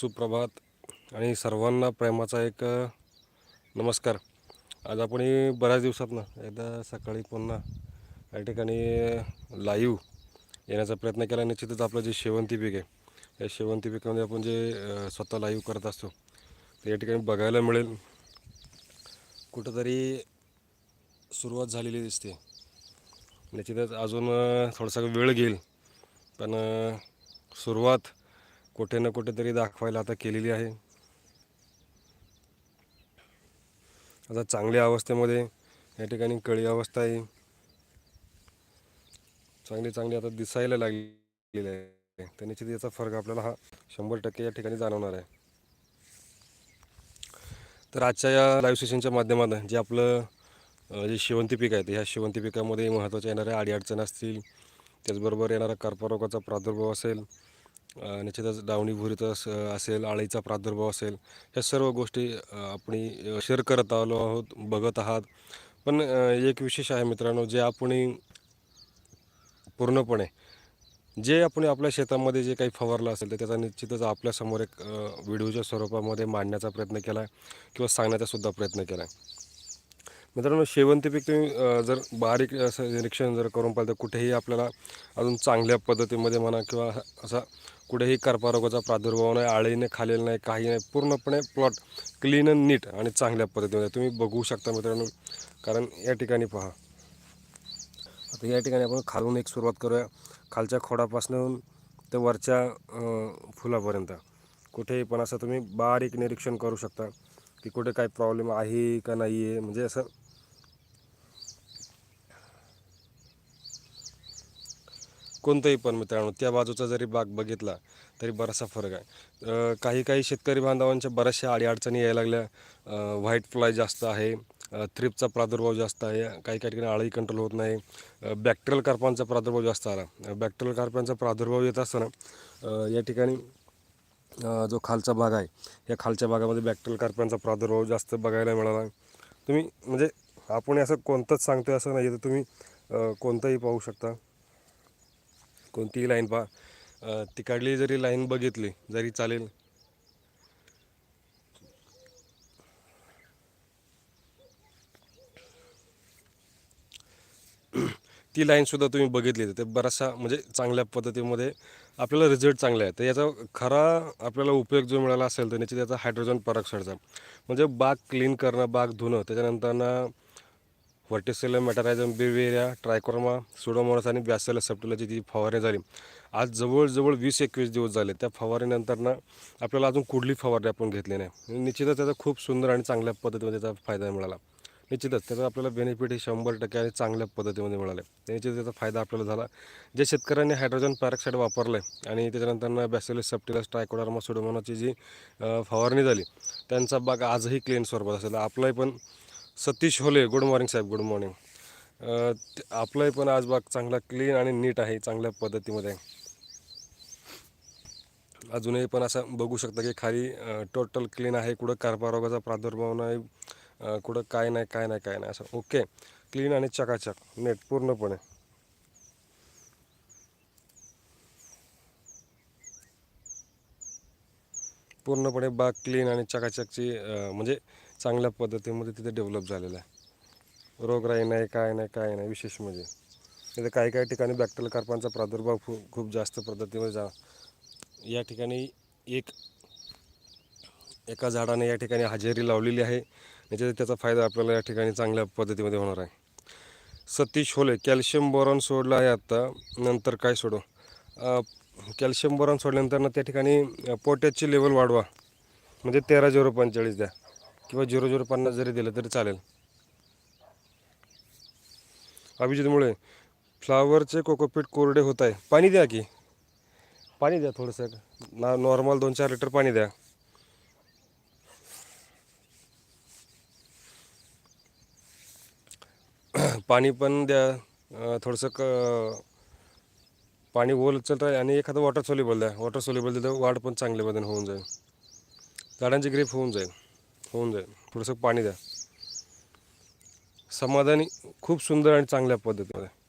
सुप्रभात आणि सर्वांना प्रेमाचा एक नमस्कार. आज आपण बऱ्याच दिवसात ना एकदा सकाळी पुन्हा या ठिकाणी लाईव्ह येण्याचा प्रयत्न केला. निश्चितच आपलं जे शेवंती पीक आहे या शेवंती पिकामध्ये आपण जे स्वतः लाईव्ह करत असतो ते या ठिकाणी बघायला मिळेल. कुठंतरी सुरुवात झालेली दिसते. निश्चितच अजून थोडासा वेळ घेईल पण सुरुवात कुठे ना कुठेतरी दाखवायला आता केलेली आहे. आता चांगल्या अवस्थेमध्ये या ठिकाणी कळी अवस्था आहे. चांगली चांगली आता दिसायला लागलेली आहे. तर निश्चित याचा फरक आपल्याला हा शंभर टक्के या ठिकाणी जाणवणार आहे. तर आजच्या या लाईव्ह सेशनच्या माध्यमातून जे आपलं जे शेवंती पीक आहे ह्या शेवंती पिकामध्ये महत्त्वाच्या येणाऱ्या अडीअडचणी असतील त्याचबरोबर येणारा कर्परोगाचा प्रादुर्भाव असेल निश्चितच डावणी भुरीत असेल आळीचा प्रादुर्भाव असेल ह्या सर्व गोष्टी आपण शेअर करत आलो आहोत बघत आहात. पण एक विशेष आहे मित्रांनो जे आपण पूर्णपणे जे आपण आपल्या शेतामध्ये जे काही फवारलं असेल तर त्याचा निश्चितच आपल्यासमोर एक व्हिडिओच्या स्वरूपामध्ये मांडण्याचा प्रयत्न केला आहे किंवा सांगण्याचा सुद्धा प्रयत्न केला आहे मित्रांनो शेवंती पीक तुम्ही जर बारीक असं निरीक्षण जर करून पाहिलं तर कुठेही आपल्याला अजून चांगल्या पद्धतीमध्ये म्हणा किंवा असा कुठेही कर्पारोगाचा प्रादुर्भाव नाही आळीने खालेलं नाही काही नाही. पूर्णपणे प्लॉट क्लीन अँड नीट आणि चांगल्या पद्धतीमध्ये. तुम्ही बघू शकता मित्रांनो. कारण या ठिकाणी पहा. आता या ठिकाणी आपण खालून एक सुरुवात करूया. खालच्या खोडापासून ते वरच्या फुलापर्यंत. कुठेही पण असं तुम्ही बारीक निरीक्षण करू शकता की कुठे काय प्रॉब्लेम आहे का नाही आहे म्हणजे असं कोणतंही पण मित्रांनो त्या बाजूचा जरी बाग बघितला तरी बराचसा फरक आहे. काही काही शेतकरी बांधवांच्या बऱ्याचशा अडीअडचणी यायला लागल्या. व्हाईट फ्लाय जास्त आहे थ्रिपचा प्रादुर्भाव जास्त आहे काही काही ठिकाणी आळी कंट्रोल होत नाही. बॅक्टेरियल कार्पांचा प्रादुर्भाव जास्त आला. बॅक्टेरियल कार्पांचा प्रादुर्भाव येत असताना या ठिकाणी जो खालचा भाग आहे या खालच्या भागामध्ये बॅक्टेरियल कार्पांचा प्रादुर्भाव जास्त बघायला मिळाला. तुम्ही म्हणजे आपण असं कोणतंच सांगतोय असं नाही तर तुम्ही कोणतंही पाहू शकता. कोणतीही लाईन पहा. तिकडली जरी लाईन बघितली जरी चालेल. ती लाईनसुद्धा तुम्ही बघितली तर ते बराचसा म्हणजे चांगल्या पद्धतीमध्ये आपल्याला रिझल्ट चांगले आहे. तर याचा खरा आपल्याला उपयोग जो मिळाला असेल तर निश्चित त्याचा हायड्रोजन परॉक्साईडचा म्हणजे बाग क्लीन करणं बाग धुणं त्याच्यानंतरनं व्हर्टिसेलम मेटारायझम बिवेरिया ट्रायकोर्मा सुडोमोनस आणि बॅसेल सेप्टुलाची जी फवारणी झाली आज जवळजवळ वीस एकवीस दिवस झाले. त्या फवारणीनंतरनं आपल्याला अजून कुठली फवारणी आपण घेतली नाही. निश्चितच त्याचा खूप सुंदर आणि चांगल्या पद्धतीमध्ये त्याचा फायदा मिळाला. निश्चितच त्याचा आपल्याला बेनिफिट हे शंभर टक्के आणि चांगल्या पद्धतीमध्ये मिळाले. निश्चित त्याचा फायदा आपल्याला झाला. जे शेतकऱ्यांनी हायड्रोजन पॅरॉक्साईड वापरलं आहे आणि त्याच्यानंतर बॅसेलिस सप्टिलस ट्रायकोडर्मा सुडोमोनाची जी फवारणी झाली त्यांचा बाग आजही क्लीन स्वरूपात असेल. आपलाही पण सतीश होले गुड मॉर्निंग साहेब गुड मॉर्निंग आपलाही पण आज बाग चांगला क्लीन आणि नीट आहे चांगल्या पद्धतीमध्ये. अजूनही पण असं बघू शकता की खाली टोटल क्लीन आहे कुठं कारभारोगाचा प्रादुर्भाव नाही कुठं काय नाही काय नाही काय नाही असं. ओके क्लीन आणि चकाचक नेट पूर्णपणे. पूर्णपणे बाग क्लीन आणि चकाचकची म्हणजे चांगल्या पद्धतीमध्ये तिथे डेव्हलप झालेलं आहे. रोगराई नाही काय नाही काय नाही विशेष म्हणजे. तिथे काही काही ठिकाणी बॅक्टेरियल कार्पांचा प्रादुर्भाव खूप खूप जास्त पद्धतीमध्ये जा या ठिकाणी एक एका झाडाने या ठिकाणी हजेरी लावलेली आहे. याच्यात त्याचा फायदा आपल्याला या ठिकाणी चांगल्या पद्धतीमध्ये होणार आहे. सतीश होले कॅल्शियम बोरॉन सोडलं आहे आत्ता नंतर काय सोडू? कॅल्शियम बोरॉन सोडल्यानंतर ना त्या ठिकाणी अ, पोटॅशची लेवल वाढवा. म्हणजे तेरा झिरो पंचेचाळीस द्या. किंवा झिरो झिरो पन्नास जरी दिलं तरी चालेल. अभिजितमुळे फ्लावरचे कोकोपीट कोरडे होत आहे. पाणी द्या की. पाणी द्या थोडंसं. ना नॉर्मल दोन चार लिटर पाणी द्या. पाणी पण द्या. थोडंसं क पाणी ओल चलत राहील आणि एखादं वॉटर सोल्युबल द्या. वॉटर सोल्युबल दिलं वाढ पण चांगल्या बदल होऊन जाईल. झाडांची ग्रीप होऊन जाईल. होऊन जाईल. थोडंसं पाणी द्या. समाधानी खूप सुंदर आणि चांगल्या पद्धतीमध्ये.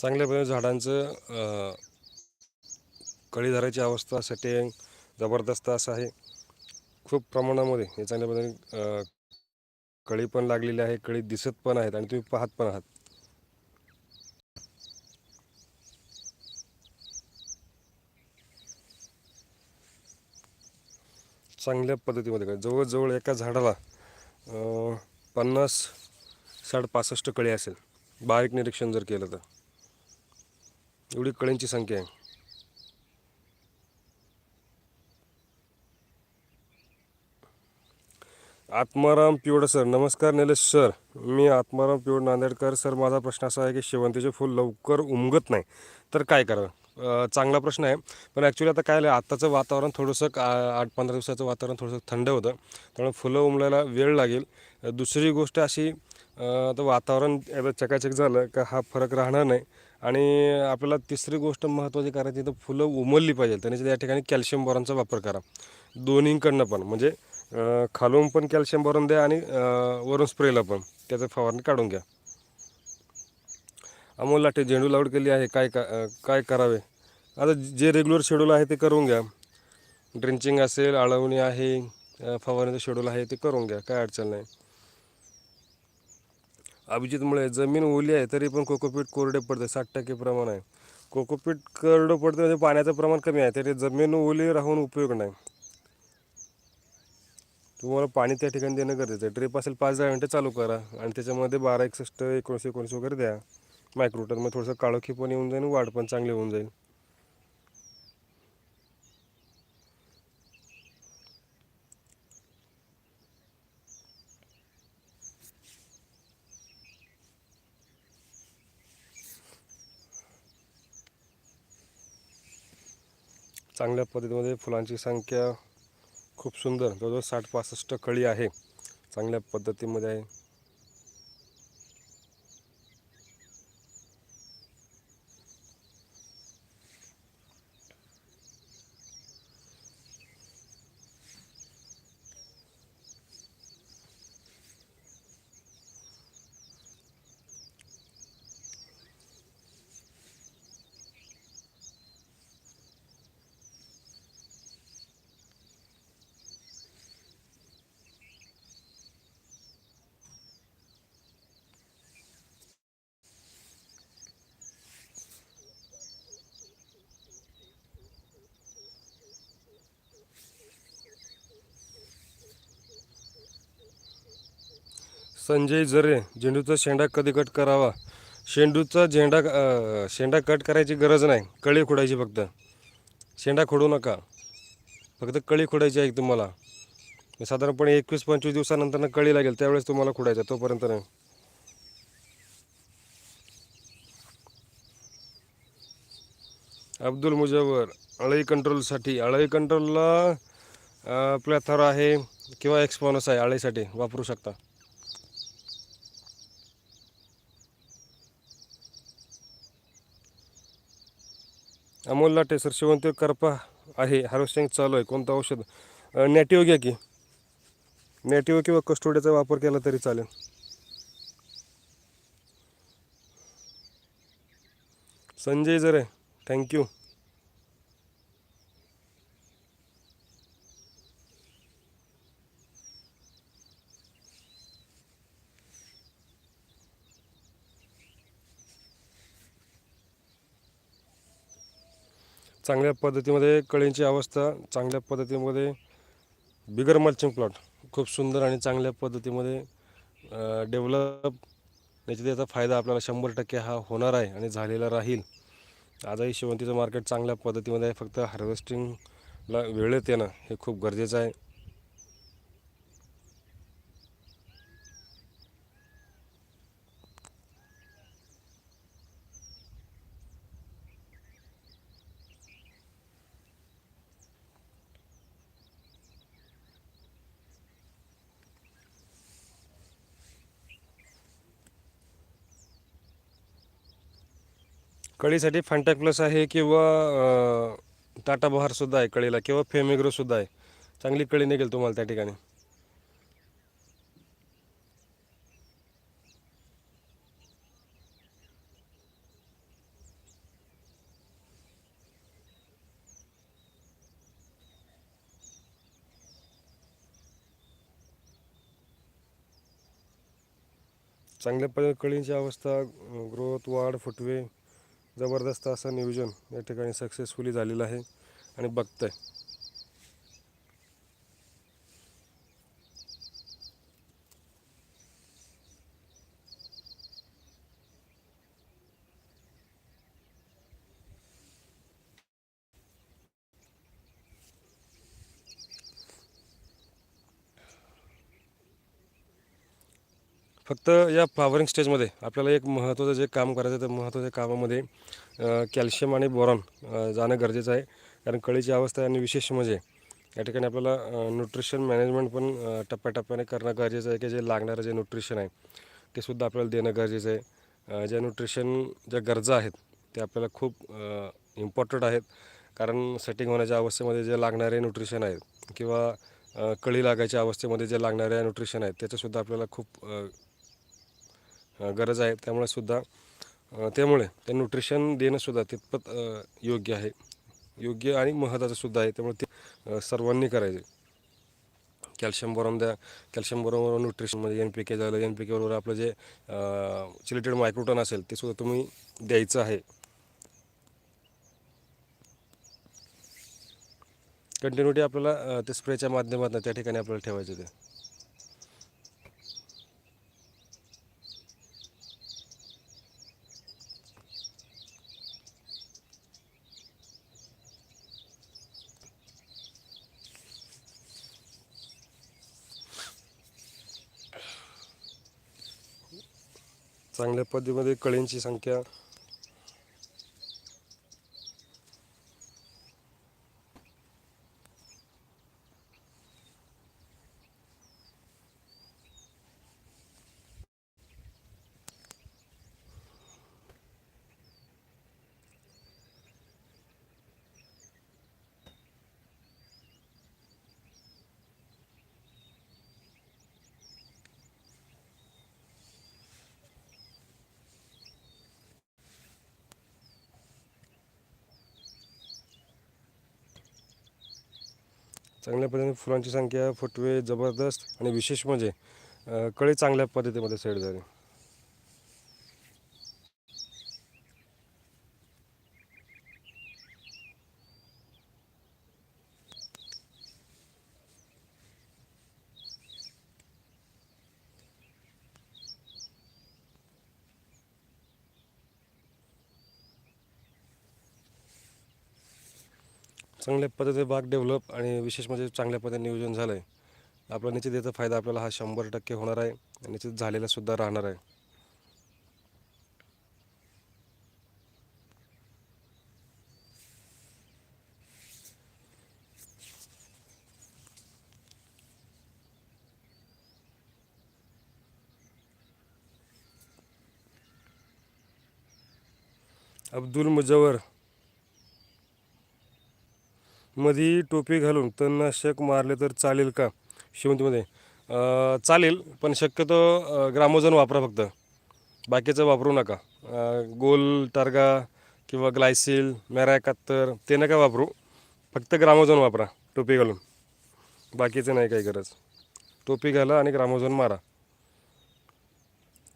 चांगल्या प्रकारे झाडांचं कळी धरायची अवस्था सेटिंग जबरदस्त असं आहे. खूप प्रमाणामध्ये हे चांगल्या पद्धतीने कळी पण लागलेली आहे कळी दिसत पण आहेत आणि तुम्ही पाहत पण आहात. चांगल्या पद्धतीमध्ये काय जवळजवळ एका झाडाला पन्नास साठ पासष्ट कळी असेल. बारीक निरीक्षण जर केलं तर. एवढी कळ्यांची संख्या आहे. आत्माराम पिवड सर नमस्कार निलेश सर. मी आत्माराम पिवड नांदेडकर. सर माझा प्रश्न असा आहे की शेवंतीचे फूल लवकर उमगत नाही. तर काय करावं? चांगला प्रश्न आहे. पण ॲक्च्युली आता काय आलं आत्ताचं वातावरण थोडंसं आठ पंधरा दिवसाचं वातावरण थोडंसं थंड होतं. त्यामुळे फुलं उमलायला वेळ लागेल. दुसरी गोष्ट अशी आता वातावरण चकाचक झालं का हा फरक राहणार नाही. आणि आपल्याला तिसरी गोष्ट महत्त्वाची करायची तर फुलं उमलली पाहिजे. त्याच्यात त्या ठिकाणी कॅल्शियम बोरांचा वापर करा. दोन्हीकडनं पण म्हणजे खालून पण कॅल्शियम बोरॉन द्या आणि वरून स्प्रेला पण. त्याचं फवारणी काढून घ्या. अमोल लाटे झेंडू लावड केली आहे काय का काय करावे? आता जे रेग्युलर शेड्यूल आहे ते करून घ्या. ड्रिंचिंग असेल आळवणी आहे फवारणीचं शेड्यूल आहे ते करून घ्या काय अडचण नाही. अभिजितमुळे जमीन ओली आहे तरी पण कोकोपीट कोरडे पडते साठ टक्के प्रमाण आहे. कोकोपीट कोरडं पडते म्हणजे पाण्याचं प्रमाण कमी आहे तरी जमीन ओली राहून उपयोग नाही. तुम्हाला पाणी त्या ठिकाणी देणं गरजेचं आहे. ड्रिप असेल पाच दहा मिनटं चालू करा आणि त्याच्यामध्ये बारा एकसष्ट एकोणीसशे एकोणीस वगैरे द्या. मायक्रोटरमध्ये थोडंसं काळोखी पण येऊन जाईल वाढ पण चांगली होऊन जाईल. चांगल्या पद्धतीमध्ये फुलांची संख्या खूप सुंदर जवळजवळ साठ पासष्ट कळी आहे. चांगल्या पद्धतीमध्ये आहे. संजय जरे झेंडूचा शेंडा कधी कट करावा? शेंडूचा झेंडा शेंडा कट करायची गरज नाही. कळी खोडायची फक्त. शेंडा खोडू नका. फक्त कळी खोडायची आहे तुम्हाला. साधारणपणे एकवीस पंचवीस दिवसानंतर कळी लागेल. त्यावेळेस तुम्हाला खोडायचं तोपर्यंत नाही. अब्दुल मुजावर अळई कंट्रोलसाठी अळई कंट्रोलला प्लॅथर आहे किंवा एक्सपॉनस आहे अळीसाठी वापरू शकता. अमोल लाटे सर शेवंती करपा आहे. हार्वेस्टिंग चालू आहे. कोणतं औषध? नॅटिओ घ्या की. नॅटिओ किंवा कस्टोडियाचा वापर केला तरी चालेल. संजय जरे थँक्यू चांगल्या पद्धतीमध्ये कळींची अवस्था चांगल्या पद्धतीमध्ये बिगर मल्चिंग प्लॉट. खूप सुंदर आणि चांगल्या पद्धतीमध्ये डेव्हलप. याच्यात याचा फायदा आपल्याला शंभर टक्के हा होणार आहे आणि झालेला राहील. आजही शेवंतीचं मार्केट चांगल्या पद्धतीमध्ये आहे. फक्त हार्वेस्टिंगला वेळेत येणं हे खूप गरजेचं आहे. कळीसाठी फॅन्टॅक प्लस आहे किंवा टाटा बहारसुद्धा आहे कळीला किंवा फेमिग्रोसुद्धा आहे. चांगली कळी निघेल तुम्हाला त्या ठिकाणी. चांगल्या कळींची अवस्था ग्रोथ वाढ फुटवे जबरदस्त असं नियोजन या ठिकाणी सक्सेसफुली झालेलं आहे आणि बघतं आहे फक्त या फ्लावरिंग स्टेजमध्ये आपल्याला एक महत्त्वाचं जे काम करायचं आहे त्या महत्त्वाच्या कामामध्ये कॅल्शियम आणि बोरॉन जाणं गरजेचं आहे. कारण कळीची अवस्था आणि विशेष म्हणजे या ठिकाणी आपल्याला न्यूट्रिशन मॅनेजमेंट पण टप्प्याटप्प्याने करणं गरजेचं आहे की जे लागणारं जे न्यूट्रिशन आहे ते सुद्धा आपल्याला देणं गरजेचं आहे. ज्या न्यूट्रिशन ज्या गरजा आहेत ते आपल्याला खूप इम्पॉर्टंट आहेत. कारण सेटिंग होण्याच्या अवस्थेमध्ये जे लागणारे न्यूट्रिशन आहेत किंवा कळी लागायच्या अवस्थेमध्ये जे लागणारे न्यूट्रिशन आहेत त्याचंसुद्धा आपल्याला खूप गरज आहे. त्यामुळे सुद्धा त्यामुळे ते न्यूट्रिशन देणंसुद्धा तितपत योग्य आहे. योग्य आणि महत्त्वाचं सुद्धा आहे. त्यामुळे ते सर्वांनी करायचे. कॅल्शियम बरोबर द्या. कॅल्शियम बरोबर न्यूट्रिशनमध्ये एन पी के झालं. एन पी के बरोबर आपलं जे चिलेटेड मायक्रोटन असेल ते सुद्धा तुम्ही द्यायचं आहे. कंटिन्युटी आपल्याला ते स्प्रेच्या माध्यमातून त्या ठिकाणी आपल्याला ठेवायचं ते चांगल्या पद्धतीमध्ये कळींची संख्या चांगल्या पद्धतीने फुलांची संख्या फुटवे जबरदस्त आणि विशेष म्हणजे कळे चांगल्या पद्धतीमध्ये सेट झाली. चांगल्या पद्धतीने बाग डेव्हलप आणि विशेष म्हणजे चांगल्या पद्धतीने नियोजन झालं आहे आपला निश्चित याचा फायदा आपल्याला हा शंभर टक्के होणार आहे निश्चित झालेला सुद्धा राहणार आहे. अब्दुल मुजवर मध्ये टोपी घालून तणनाशक मारले तर चालेल का? शेवंतीमध्ये. चालेल पण शक्यतो ग्रामोजन वापरा फक्त. बाकीचं वापरू नका. गोल टार्गा किंवा ग्लायसिल मॅरॅकात्तर एकाहत्तर ते नका वापरू. फक्त ग्रामोजन वापरा टोपी घालून. बाकीचं नाही काही गरज. टोपी घाला आणि ग्रामोजन मारा.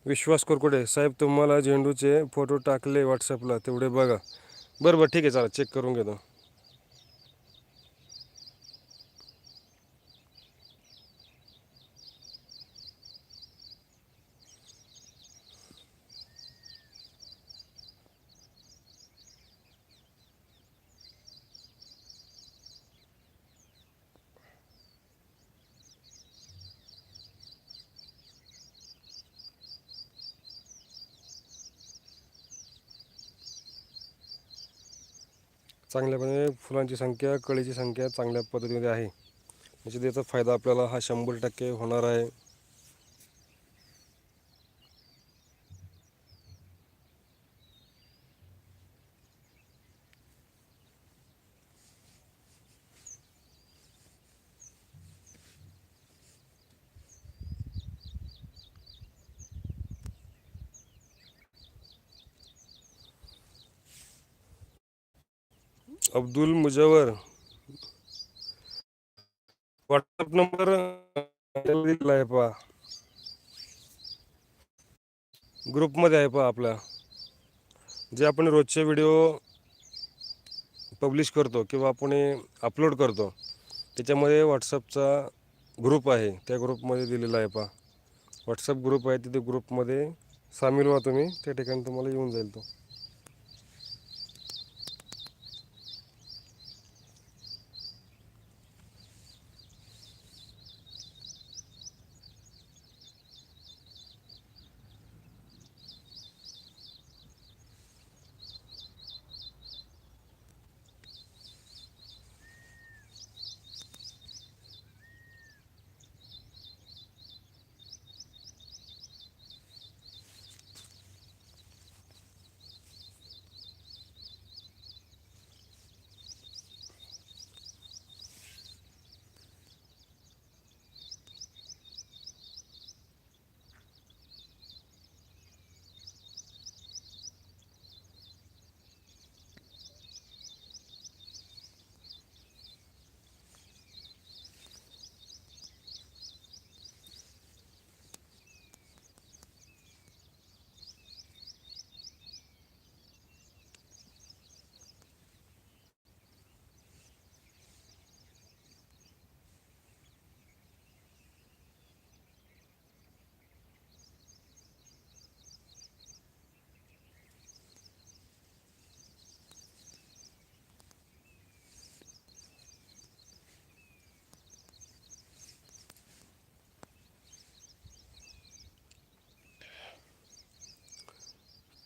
विश्वास कोरकुटे साहेब तुम्हाला झेंडूचे फोटो टाकले व्हॉट्सअपला तेवढे बघा. बरं बरं ठीक आहे चला चेक करून घेतो. चांगल्यापणे फुलांची संख्या कळीची संख्या चांगल्या पद्धतीमध्ये आहे. म्हणजे त्याचा फायदा आपल्याला हा शंभर टक्के होणार आहे. अब्दुल मुजवर व्हॉट्सअप नंबर दिला आहे पहा ग्रुपमध्ये आहे पहा आपला. जे आपण रोजचे व्हिडिओ पब्लिश करतो किंवा आपण अपलोड करतो त्याच्यामध्ये व्हॉट्सअपचा ग्रुप आहे. त्या ग्रुपमध्ये दिलेला आहे पहा. व्हॉट्सअप ग्रुप आहे तिथे ग्रुपमध्ये सामील व्हा तुम्ही. त्या ठिकाणी तुम्हाला येऊन जाईल तो.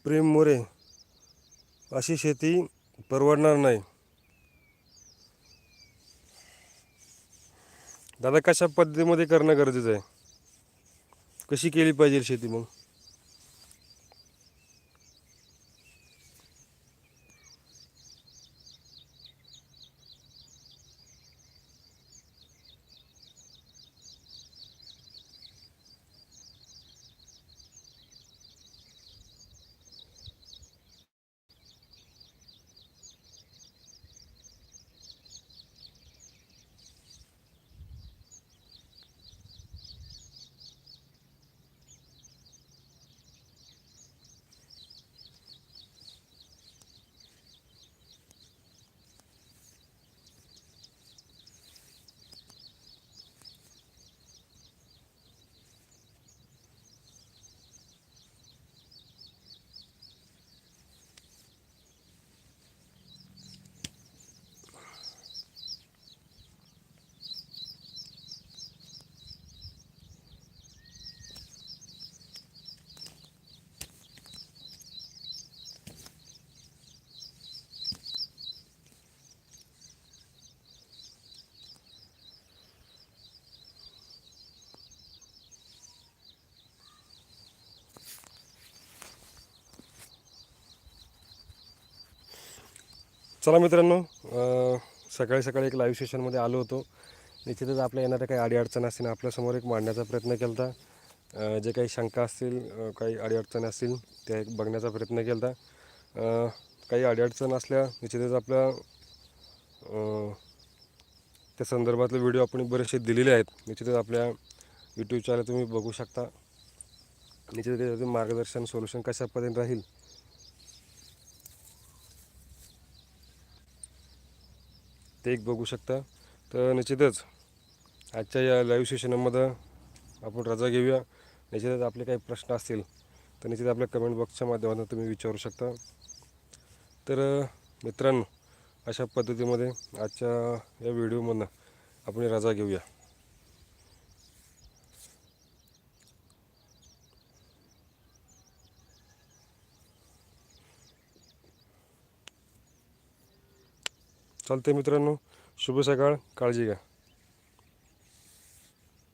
प्रेम मोरे अशी शेती परवडणार नाही. दादा कशा पद्धतीमध्ये करणं गरजेचं आहे? कशी केली पाहिजे शेती मग? चला मित्रांनो सकाळी सकाळी एक लाईव्ह सेशनमध्ये आलो होतो. निश्चितच आपल्या येणाऱ्या काही अडीअडचण असतील आपल्यासमोर एक मांडण्याचा प्रयत्न केला होता जे काही शंका असतील काही अडीअडचणी असतील त्या एक बघण्याचा प्रयत्न केला होता काही अडीअडचण असल्या निश्चितच आपल्या त्या संदर्भातले व्हिडिओ आपण बरेचसे दिलेले आहेत. निश्चितच आपल्या यूट्यूब चॅनल तुम्ही बघू शकता. निश्चितच त्याच्यातून मार्गदर्शन सोल्युशन कशा पद्धतीने राहील ते एक बघू शकता. तर निश्चितच आजच्या या लाईव्ह सेशनमध्ये आपण रजा घेऊया. निश्चितच आपले काही प्रश्न असतील तर निश्चित आपल्या कमेंट बॉक्सच्या माध्यमातून तुम्ही विचारू शकता. तर मित्रांनो अशा पद्धतीमध्ये आजच्या या व्हिडिओमधनं आपण रजा घेऊया. चालते मित्रांनो. शुभ सकाळ. काळजी घ्या.